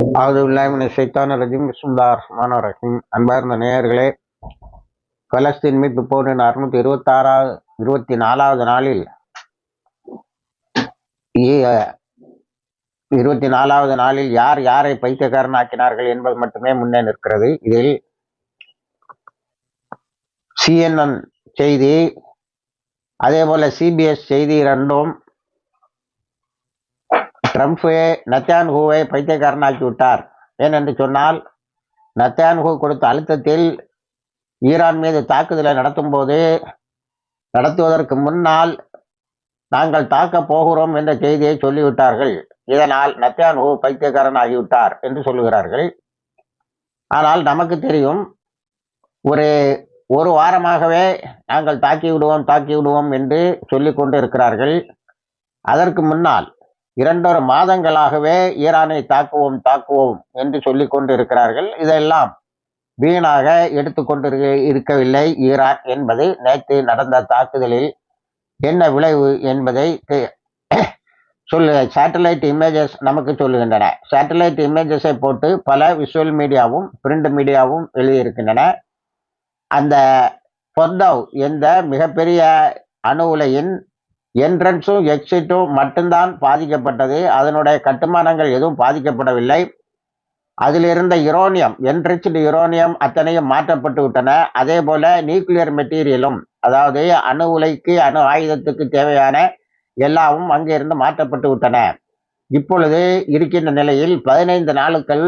அவுதுல்லாமின் சைத்தான ரஜிம். பிஸ்முல்லா ரஹ்மான் ரஹீம். அன்பார்ந்த நேயர்களே பலஸ்தீன் மீட்பு போரின் அறுநூத்தி இருபத்தி ஆறாவது இருபத்தி நாலாவது நாளில் இருபத்தி நாலாவது நாளில் யார் யாரை பைத்தியக்காரனாக்கினார்கள் என்பது மட்டுமே முன்னே நிற்கிறது. இதில் சிஎன்என் செய்தி அதே போல சிபிஎஸ் செய்தி இரண்டும் ட்ரம்ப்பே நத்தியான்ஹூவை பைத்தியக்காரனாக்கி விட்டார். ஏனென்று சொன்னால் நத்தியான்ஹூ கொடுத்த அழுத்தத்தில் ஈரான் மீது தாக்குதலை நடத்தும் போது நடத்துவதற்கு முன்னால் நாங்கள் தாக்கப் போகிறோம் என்ற செய்தியை சொல்லிவிட்டார்கள். இதனால் நத்தியான்ஹூ பைத்தியக்காரன் ஆகிவிட்டார் என்று சொல்லுகிறார்கள். ஆனால் நமக்கு தெரியும் ஒரு ஒரு வாரமாகவே நாங்கள் தாக்கி விடுவோம் தாக்கி விடுவோம் என்று சொல்லிக் கொண்டு இருக்கிறார்கள் அதற்கு முன்னால் இரண்டொரு மாதங்களாகவே ஈரானை தாக்குவோம் தாக்குவோம் என்று சொல்லி கொண்டிருக்கிறார்கள். இதெல்லாம் வீணாக எடுத்துக்கொண்டு இருக்கவில்லை. ஈரான் என்பது நேற்று நடந்த தாக்குதலில் என்ன விளைவு என்பதை சொல்லு சேட்டலைட் இமேஜஸ் நமக்கு சொல்லுகின்றன. சேட்டலைட் இமேஜஸை போட்டு பல விஷுவல் மீடியாவும் பிரிண்ட் மீடியாவும் எழுதியிருக்கின்றன அந்த பொர்தவ் என்ற மிகப்பெரிய அணு உலையின் என்ட்ரன்ஸும் எக்ஸிட்டும் மட்டும்தான் பாதிக்கப்பட்டது. அதனுடைய கட்டுமானங்கள் எதுவும் பாதிக்கப்படவில்லை. அதில் இருந்த யுரோனியம் என்ரிச்டு யுரோனியம் அத்தனையும் மாற்றப்பட்டு விட்டன. அதே போல நியூக்ளியர் மெட்டீரியலும் அதாவது அணு உலைக்கு அணு ஆயுதத்துக்கு தேவையான எல்லாவும் அங்கிருந்து மாற்றப்பட்டு விட்டன. இப்பொழுது இருக்கின்ற நிலையில் பதினைந்து நாளுக்கள்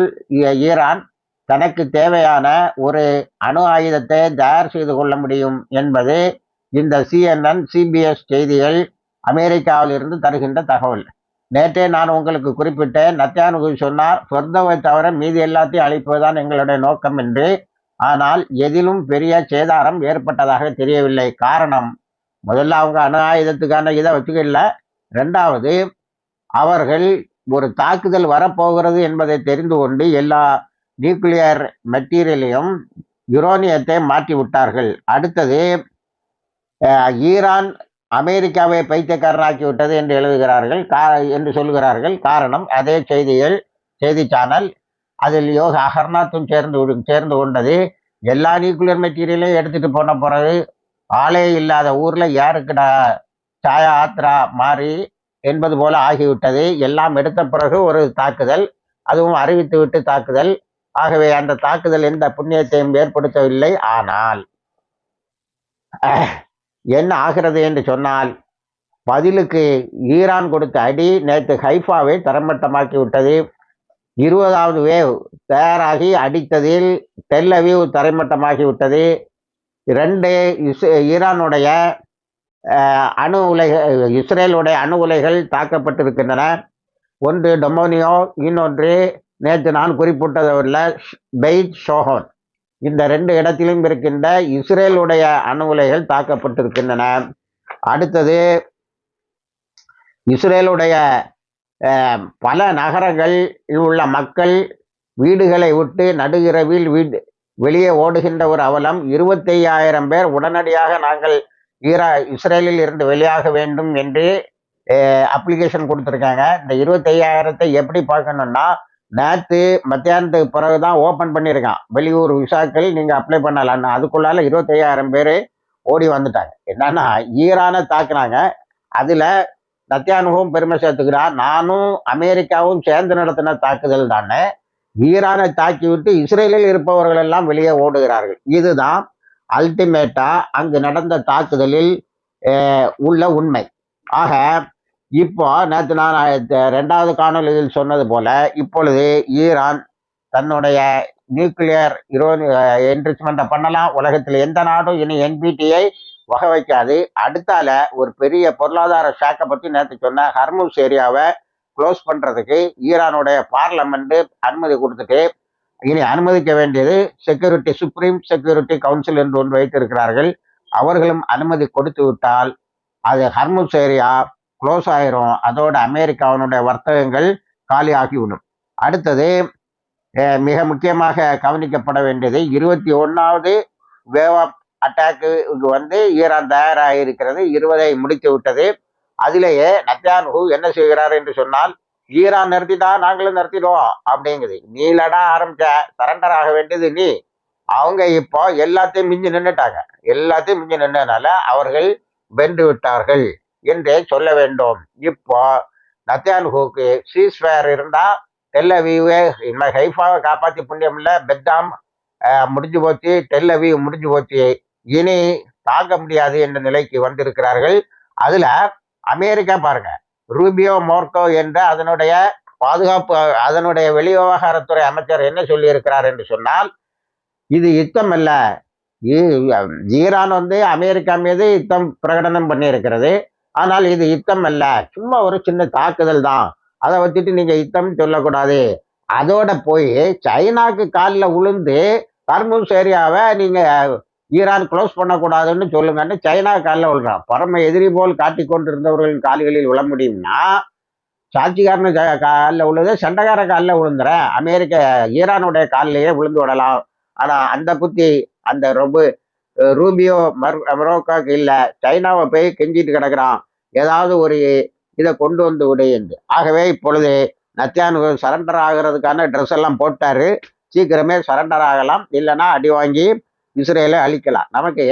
ஈரான் தனக்கு தேவையான ஒரு அணு ஆயுதத்தை தயார் செய்து கொள்ள முடியும் என்பது இந்த சிஎன்என் சிபிஎஸ் செய்திகள் அமெரிக்காவிலிருந்து தருகின்ற தகவல். நேற்றே நான் உங்களுக்கு குறிப்பிட்டேன் நத்தியானுகு சொன்னார் சொர்தவை தவிர மீதி எல்லாத்தையும் அழிப்பதுதான் எங்களுடைய நோக்கம் என்று. ஆனால் எதிலும் பெரிய சேதாரம் ஏற்பட்டதாக தெரியவில்லை. காரணம் முதல்ல அவங்க அணு ஆயுதத்துக்கான இதை வச்சுக்கல. ரெண்டாவது அவர்கள் ஒரு தாக்குதல் வரப்போகிறது என்பதை தெரிந்து கொண்டு எல்லா நியூக்ளியர் மெட்டீரியலையும் யுரோனியத்தை மாற்றி விட்டார்கள் அடுத்தது ஈரான் அமெரிக்காவை பைத்தியக்காரனாக்கி விட்டது என்று எழுதுகிறார்கள். கா என்று சொல்கிறார்கள் காரணம் அதே செய்திகள் செய்தி சேனல் அதில் யோக அகர்நாத்தும் சேர்ந்து சேர்ந்து கொண்டது. எல்லா நியூக்ளியர் மெட்டீரியலையும் எடுத்துட்டு போன பிறகு ஆளே இல்லாத ஊரில் யாருக்குடா சாயா ஆத்ரா மாறி என்பது போல ஆகிவிட்டது. எல்லாம் எடுத்த பிறகு ஒரு தாக்குதல் அதுவும் அறிவித்து விட்டு தாக்குதல். ஆகவே அந்த தாக்குதல் எந்த புண்ணியத்தையும் ஏற்படுத்தவில்லை. ஆனால் என்ன ஆகிறது என்று சொன்னால் பதிலுக்கு ஈரான் கொடுத்த அடி நேற்று ஹைஃபாவை தரமட்டமாக்கி விட்டது இருபதாவது வேவ் தயாராகி அடித்ததில் தெல்லவியூ தரைமட்டமாகி விட்டது ரெண்டு இஸ் ஈரானுடைய அணு உலை இஸ்ரேலுடைய அணு உலைகள் தாக்கப்பட்டிருக்கின்றன. ஒன்று டொமோனியோ இன்னொன்று நேற்று நான் குறிப்பிட்டதில் பெய்த் ஷோஹோன். இந்த ரெண்டு இடத்திலும் இருக்கின்ற இஸ்ரேலுடைய அணு உலைகள் தாக்கப்பட்டிருக்கின்றன. அடுத்தது இஸ்ரேலுடைய பல நகரங்களில் உள்ள மக்கள் வீடுகளை விட்டு நடுகிரவில் வீடு வெளியே ஓடுகின்ற ஒரு அவலம். இருபத்தையாயிரம் பேர் உடனடியாக நாங்கள் ஈரா இஸ்ரேலில் இருந்து வெளியாக வேண்டும் என்று அப்ளிகேஷன் கொடுத்துருக்காங்க. இந்த இருபத்தையாயிரத்தை எப்படி பார்க்கணும்னா நேற்று மத்தியானத்துக்கு பிறகு தான் ஓப்பன் பண்ணியிருக்கான். வெளியூர் விசாக்கள் நீங்கள் அப்ளை பண்ணலான்னு அதுக்குள்ளால இருபத்தையாயிரம் பேர் ஓடி வந்துட்டாங்க. என்னன்னா ஈரானை தாக்குனாங்க. அதில் நத்தியானுகவும் பெருமை சேர்த்துக்கிறான். நானும் அமெரிக்காவும் சேர்ந்து நடத்தின தாக்குதல் தானே. ஈரானை தாக்கிவிட்டு இஸ்ரேலில் இருப்பவர்கள் எல்லாம் வெளியே ஓடுகிறார்கள். இதுதான் அல்டிமேட்டா அங்கு நடந்த தாக்குதலில் உள்ள உண்மை. ஆக இப்போ நேற்று நான் ரெண்டாவது காணொலியில் சொன்னது போல இப்பொழுது ஈரான் தன்னுடைய நியூக்ளியர் இரோனி என்ரிச்மெண்ட்டை பண்ணலாம். உலகத்தில் எந்த நாடும் இனி என்பிடியை வகை வைக்காது. அடுத்தால ஒரு பெரிய பொருளாதார ஷாக்கை பற்றி நேற்று சொன்ன ஹர்முஸ் ஏரியாவை க்ளோஸ் பண்ணுறதுக்கு ஈரானுடைய பார்லமெண்ட் அனுமதி கொடுத்துட்டு இனி அனுமதிக்க வேண்டியது செக்யூரிட்டி சுப்ரீம் செக்யூரிட்டி கவுன்சில் என்று ஒன்று வைத்திருக்கிறார்கள். அவர்களும் அனுமதி கொடுத்து விட்டால் அது ஹர்முஸ் ஏரியா க்ளோஸ் ஆயிரும். அதோட அமெரிக்காவினுடைய வர்த்தகங்கள் காலி ஆகிவிடும் அடுத்தது மிக முக்கியமாக கவனிக்கப்பட வேண்டியது இருபத்தி ஒன்றாவது வேவ் ஆஃப் அட்டாக்கு வந்து ஈரான் தயாராக இருக்கிறது இருபதை முடித்து விட்டது. அதிலேயே நத்தியான்ஹூ என்ன செய்கிறார் என்று சொன்னால் ஈரான் நிறுத்திட்டா நாங்களும் நிறுத்திடுவோம் அப்படிங்குது. நீலடா ஆரம்பிச்ச. சரண்டர் ஆக வேண்டியது நீ. அவங்க இப்போ எல்லாத்தையும் மிஞ்சி நின்றுட்டாங்க எல்லாத்தையும் மிஞ்சி நின்றதுனால அவர்கள் வென்று விட்டார்கள். என்றே சொல்ல வேண்டும். இப்போ நத்தியான்ஹூக்கு சீஸ்வேர் இருந்தால் டெல்லவீவு இன்னும் ஹைஃபாவை காப்பாற்றி புண்ணியம் இல்லை பெத்தாம் முடிஞ்சு போச்சு டெல்லவீவ் முடிஞ்சு போச்சு. இனி தாங்க முடியாது என்ற நிலைக்கு வந்திருக்கிறார்கள். அதில் அமெரிக்கா பாருங்க ரூபியோ மோர்கோ என்ற அதனுடைய பாதுகாப்பு அதனுடைய வெளிவிவகாரத்துறை அமைச்சர் என்ன சொல்லியிருக்கிறார் என்று சொன்னால் இது யுத்தம் அல்ல. ஈரான் வந்து அமெரிக்கா மீது யுத்தம் பிரகடனம் பண்ணியிருக்கிறது. ஆனால் இது யுத்தம் அல்ல. சும்மா ஒரு சின்ன தாக்குதல் தான். அதை வச்சுட்டு நீங்க யுத்தம் சொல்லக்கூடாது. அதோட போய் சைனாக்கு காலில் உளுந்து கர்மூஸ் ஏரியாவை நீங்க ஈரான் க்ளோஸ் பண்ணக்கூடாதுன்னு சொல்லுங்கன்னு சைனா காலில் விழுறான் பரம எதிரி போல் காட்டி கொண்டிருந்தவர்களின் கால்களில் விழ முடியும்னா சாட்சிக்காரனு காலில் விழுது சண்டைக்கார காலில் விழுந்துறேன் அமெரிக்க ஈரானுடைய காலிலேயே விழுந்து விடலாம். ஆனால் அந்த புத்தி அந்த ரொம்ப ரூபியோ மர் மரோக்காக்கு இல்லை. சைனாவை போய் கெஞ்சிட்டு கிடக்குறான். ஏதாவது ஒரு இதை கொண்டு வந்து விடு என்று. ஆகவே இப்பொழுது நத்தியானு சரண்டர் ஆகிறதுக்கான ட்ரெஸ் எல்லாம் போட்டாரு. சீக்கிரமே சரண்டர் ஆகலாம். இல்லைன்னா அடி வாங்கி இஸ்ரேலை அழிக்கலாம். நமக்கு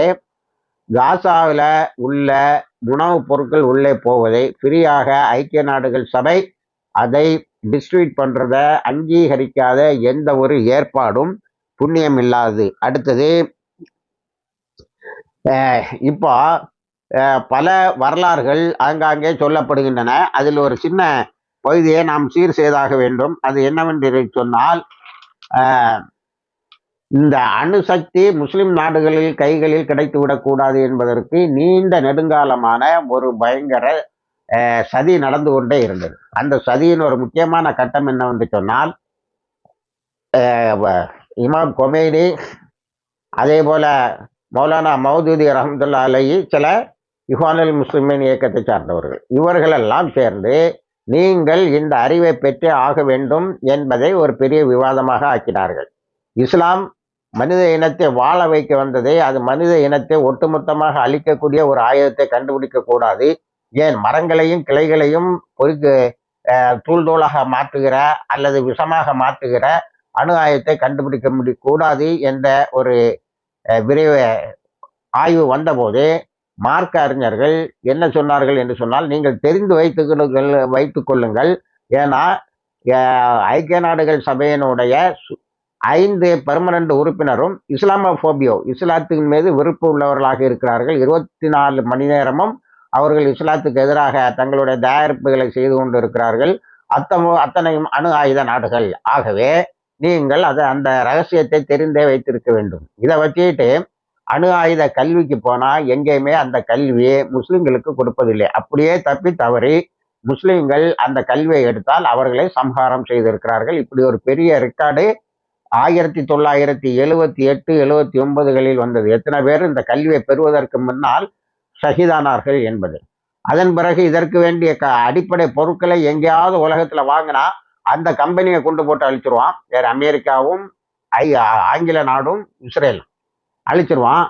காசாவில் உள்ள உணவுப் பொருட்கள் உள்ளே போவதை ஃப்ரீயாக ஐக்கிய நாடுகள் சபை அதை டிஸ்ட்ரிபியூட் பண்ணுறத அங்கீகரிக்காத எந்த ஒரு ஏற்பாடும் புண்ணியம் இல்லாது அடுத்தது இப்போ பல வரலாறுகள் ஆங்காங்கே சொல்லப்படுகின்றன. அதில் ஒரு சின்ன பகுதியை நாம் சீர் செய்தாக வேண்டும். அது என்னவென்று சொன்னால் இந்த அணுசக்தி முஸ்லிம் நாடுகளில் கைகளில் கிடைத்து விடக்கூடாது என்பதற்கு நீண்ட நெடுங்காலமான ஒரு பயங்கர சதி நடந்து கொண்டே இருந்தது. அந்த சதியின் ஒரு முக்கியமான கட்டம் என்னவென்று சொன்னால் இமாம் கொமேனி அதே போல மௌலானா மௌதூதி ரஹமதுல்லா அலையி சில இஹ்வானுல் முஸ்லிமின் இயக்கத்தை சார்ந்தவர்கள். இவர்களெல்லாம் சேர்ந்து நீங்கள் இந்த அறிவை பெற்றே ஆக வேண்டும் என்பதை ஒரு பெரிய விவாதமாக ஆக்கினார்கள். இஸ்லாம் மனித இனத்தை வாழ வைக்க வந்ததே அது மனித இனத்தை ஒட்டுமொத்தமாக அழிக்கக்கூடிய ஒரு ஆயுதத்தை கண்டுபிடிக்க கூடாது. ஏன்? மரங்களையும் கிளைகளையும் பொறுக்கு தூள்தூளாக தூள் தூளாக மாற்றுகிற அல்லது விஷமாக மாற்றுகிற அணு ஆயுதத்தை கண்டுபிடிக்க முடிய கூடாது என்ற ஒரு விரைவு ஆய்வு வந்தபோது மார்க்க அறிஞர்கள் என்ன சொன்னார்கள் என்று சொன்னால் நீங்கள் தெரிந்து வைத்துக்கொள்ளுங்கள் வைத்துக் கொள்ளுங்கள். ஏன்னா ஐக்கிய நாடுகள் சபையினுடைய சு- ஐந்து பெர்மனன்ட் உறுப்பினரும் இஸ்லாமோபியோ இஸ்லாத்தின் மீது விருப்பு உள்ளவர்களாக இருக்கிறார்கள். இருபத்தி நாலு மணி நேரமும் அவர்கள் இஸ்லாத்துக்கு எதிராக தங்களுடைய தயாரிப்புகளை செய்து கொண்டு இருக்கிறார்கள் அத்தமோ அத்தனையும் அணு ஆயுத நாடுகள். ஆகவே நீங்கள் அதை அந்த ரகசியத்தை தெரிந்தே வைத்திருக்க வேண்டும். இதை வச்சுக்கிட்டு அணு ஆயுத கல்விக்கு போனால் எங்கேயுமே அந்த கல்வியை முஸ்லிம்களுக்கு கொடுப்பதில்லை. அப்படியே தப்பி தவறி முஸ்லிம்கள் அந்த கல்வியை எடுத்தால் அவர்களை சம்ஹாரம் செய்திருக்கிறார்கள். இப்படி ஒரு பெரிய ரெக்கார்டு ஆயிரத்தி தொள்ளாயிரத்தி எழுவத்தி எட்டு எழுவத்தி ஒன்பதுகளில் வந்தது. எத்தனை பேர் இந்த கல்வியை பெறுவதற்கு முன்னால் ஷஹிதானார்கள் என்பது. அதன் பிறகு இதற்கு வேண்டிய க அடிப்படை பொருட்களை எங்கேயாவது உலகத்தில் வாங்கினா அந்த கம்பெனியை கொண்டு போட்டு அழிச்சிருவான். வேறு அமெரிக்காவும் ஐ ஆங்கில நாடும் இஸ்ரேலும். அழிச்சிருவான்.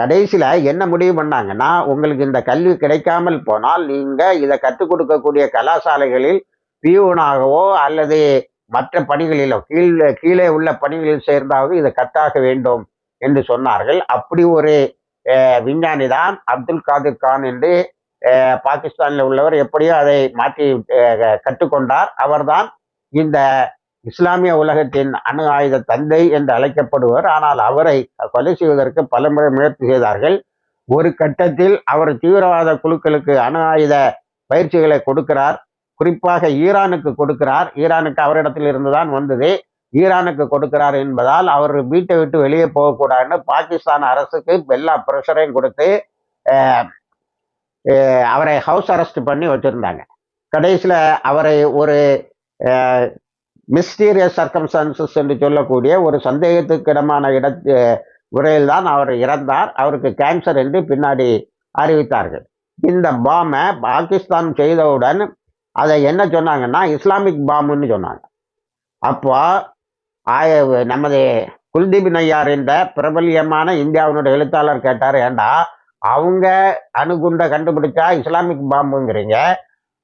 கடைசியில் என்ன முடிவு பண்ணாங்கன்னா உங்களுக்கு இந்த கல்வி கிடைக்காமல் போனால் நீங்கள் இதை கற்றுக் கொடுக்கக்கூடிய கலாசாலைகளில் பியூனாகவோ அல்லது மற்ற பணிகளிலோ கீழே கீழே உள்ள பணிகளில் சேர்ந்தாவது இதை கத்தாக வேண்டும் என்று சொன்னார்கள். அப்படி ஒரு விஞ்ஞானி தான் அப்துல் காதிர் கான் என்று பாகிஸ்தானில் உள்ளவர் எப்படியோ அதை மாற்றி கற்றுக்கொண்டார் அவர்தான் இந்த இஸ்லாமிய உலகத்தின் அணு ஆயுத தந்தை என்று அழைக்கப்படுவர். ஆனால் அவரை கொலை செய்வதற்கு பலமுறை முயற்சி செய்தார்கள். ஒரு கட்டத்தில் அவர் தீவிரவாத குழுக்களுக்கு அணு ஆயுத பயிற்சிகளை கொடுக்கிறார். குறிப்பாக ஈரானுக்கு கொடுக்கிறார். ஈரானுக்கு அவரிடத்தில் இருந்துதான் வந்தது. ஈரானுக்கு கொடுக்கிறார் என்பதால் அவர் வீட்டை விட்டு வெளியே போகக்கூடாதுன்னு பாகிஸ்தான் அரசுக்கு எல்லா ப்ரெஷரையும் கொடுத்து அவரை ஹவுஸ் அரெஸ்ட் பண்ணி வச்சிருந்தாங்க. கடைசியில் அவரை ஒரு மிஸ்டீரியஸ் சர்க்கம்ஸ்டான்சஸ் என்று சொல்லக்கூடிய ஒரு சந்தேகத்துக்கிடமான இட முறையில் தான் அவர் இறந்தார். அவருக்கு கேன்சர் என்று பின்னாடி அறிவித்தார்கள். இந்த பாமை பாகிஸ்தான் செய்தவுடன் அதை என்ன சொன்னாங்கன்னா இஸ்லாமிக் பாம்புன்னு சொன்னாங்க. அப்போ ஆய நமது குல்தீப் நய்யார் என்ற பிரபல்யமான இந்தியாவினுடைய எழுத்தாளர் கேட்டார் ஏண்டா அவங்க அணுகுண்டை கண்டுபிடிச்சா இஸ்லாமிக் பாம்புங்கிறீங்க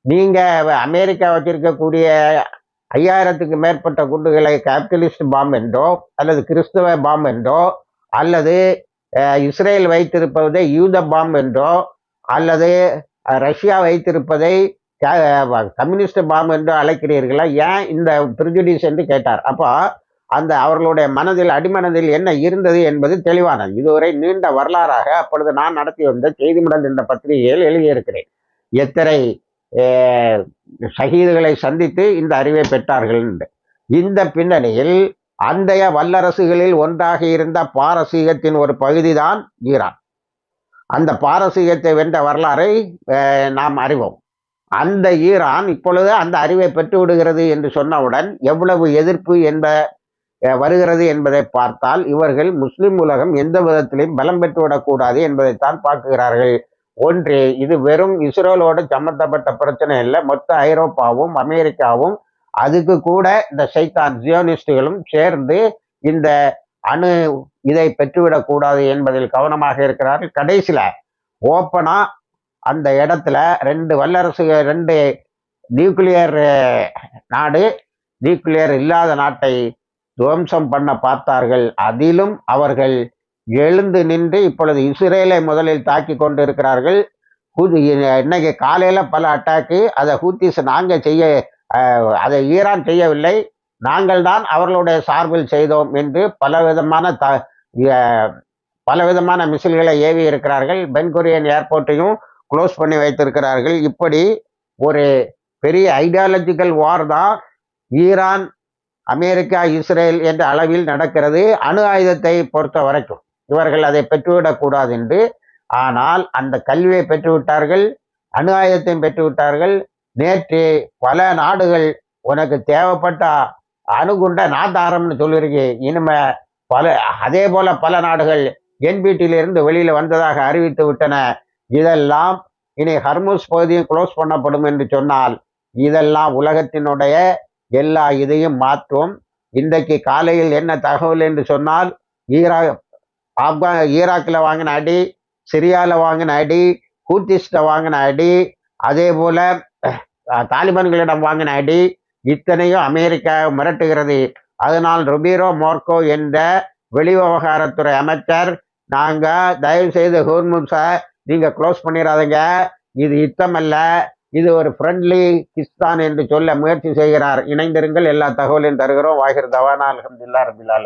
நீங்கள் அமெரிக்கா வச்சிருக்கக்கூடிய ஐயாயிரத்துக்கு மேற்பட்ட குண்டுகளை கேபிட்டலிஸ்ட் பாம் என்றோ அல்லது கிறிஸ்தவ பாம் என்றோ அல்லது இஸ்ரேல் வைத்திருப்பதை யூத பாம் என்றோ அல்லது ரஷ்யா வைத்திருப்பதை கம்யூனிஸ்ட் பாம் என்று அழைக்கிறீர்களா? ஏன் இந்த பிரிஜுடிஸ் என்று கேட்டார்? அப்போ அந்த அவர்களுடைய மனதில் அடிமனதில் என்ன இருந்தது என்பது தெளிவானது இதுவரை நீண்ட வரலாறாக அப்பொழுது நான் நடத்தி வந்த செய்திமடல் என்ற பத்திரிகையில் எழுதியிருக்கிறேன். எத்தனை ஷஹீதுகளை சந்தித்து இந்த அறிவை பெற்றார்கள் என்று. இந்த பின்னணியில் அந்தைய வல்லரசுகளில் ஒன்றாக இருந்த பாரசீகத்தின் ஒரு பகுதிதான் ஈரான். அந்த பாரசீகத்தை வென்ற வரலாறை நாம் அறிவோம். அந்த ஈரான் இப்பொழுது அந்த அறிவை பெற்று விடுகிறது என்று சொன்னவுடன் எவ்வளவு எதிர்ப்பு என்ப வருகிறது என்பதை பார்த்தால் இவர்கள் முஸ்லிம் உலகம் எந்த விதத்திலையும் பலம் பெற்றுவிடக்கூடாது என்பதைத்தான் பார்க்கிறார்கள். ஒன்று இது வெறும் இஸ்ரேலோடு சம்மந்தப்பட்ட பிரச்சனை இல்லை. மொத்த ஐரோப்பாவும் அமெரிக்காவும் அதுக்கு கூட இந்த சைத்தான் ஜியோனிஸ்டுகளும் சேர்ந்து இந்த அணு இதை பெற்றுவிடக்கூடாது என்பதில் கவனமாக இருக்கிறார்கள். கடைசியில் ஓப்பனாக அந்த இடத்துல ரெண்டு வல்லரசு ரெண்டு நியூக்ளியர் நாடு நியூக்ளியர் இல்லாத நாட்டை துவம்சம் பண்ண பார்த்தார்கள். அதிலும் அவர்கள் எழுந்து நின்று இப்பொழுது இஸ்ரேலை முதலில் தாக்கி கொண்டு இருக்கிறார்கள் இன்னைக்கு காலையில் பல அட்டாக்கு அதை ஹூத்திஸ் நாங்கள் செய்ய அதை ஈரான் செய்யவில்லை. நாங்கள் தான் அவர்களுடைய சார்பில் செய்தோம் என்று பலவிதமான த பலவிதமான மிசில்களை ஏவி இருக்கிறார்கள். பென்கொரியன் ஏர்போர்ட்டையும் க்ளோஸ் பண்ணி வைத்திருக்கிறார்கள். இப்படி ஒரு பெரிய ஐடியாலஜிக்கல் வார் தான் ஈரான் அமெரிக்கா இஸ்ரேல் என்ற அளவில் நடக்கிறது. அணு ஆயுதத்தை பொறுத்த வரைக்கும் இவர்கள் அதை பெற்றுவிடக்கூடாது என்று ஆனால் அந்த கல்வியை பெற்றுவிட்டார்கள் அணு ஆயுதத்தையும் பெற்றுவிட்டார்கள். நேற்று பல நாடுகள் உனக்கு தேவைப்பட்ட அணுகுண்ட நாதாரம்னு சொல்லியிருக்கு. இனிமே பல அதே போல பல நாடுகள் என்பிடியிலிருந்து வெளியில வந்ததாக அறிவித்து விட்டன. இதெல்லாம் இனி ஹர்முஸ் பகுதியும் க்ளோஸ் பண்ணப்படும் என்று சொன்னால் இதெல்லாம் உலகத்தினுடைய எல்லா இதையும் மாற்றும். இன்றைக்கு காலையில் என்ன தகவல் என்று சொன்னால் ஈரா ஆப்கா ஈராக்கில் வாங்கின அடி சிரியாவில் வாங்கின அடி ஹூத்திஸ்ட வாங்கின அடி அதே போல தாலிபான்களிடம் வாங்கின அடி இத்தனையும் அமெரிக்கா மிரட்டுகிறது. அதனால் ருபீரோ மோர்கோ என்ற வெளிவிவகாரத்துறை அமைச்சர் நாங்கள் தயவு செய்து ஹோர்முஸை நீங்கள் க்ளோஸ் பண்ணிடாதீங்க இது யுத்தமல்ல. இது ஒரு ஃப்ரெண்ட்லி கிஸ்தான் என்று சொல்ல முயற்சி செய்கிறார். இணைந்திருங்கள் எல்லா தகவலையும் தருகிறோம். வாகிர் தவானா அலமதுல்லா ரபில்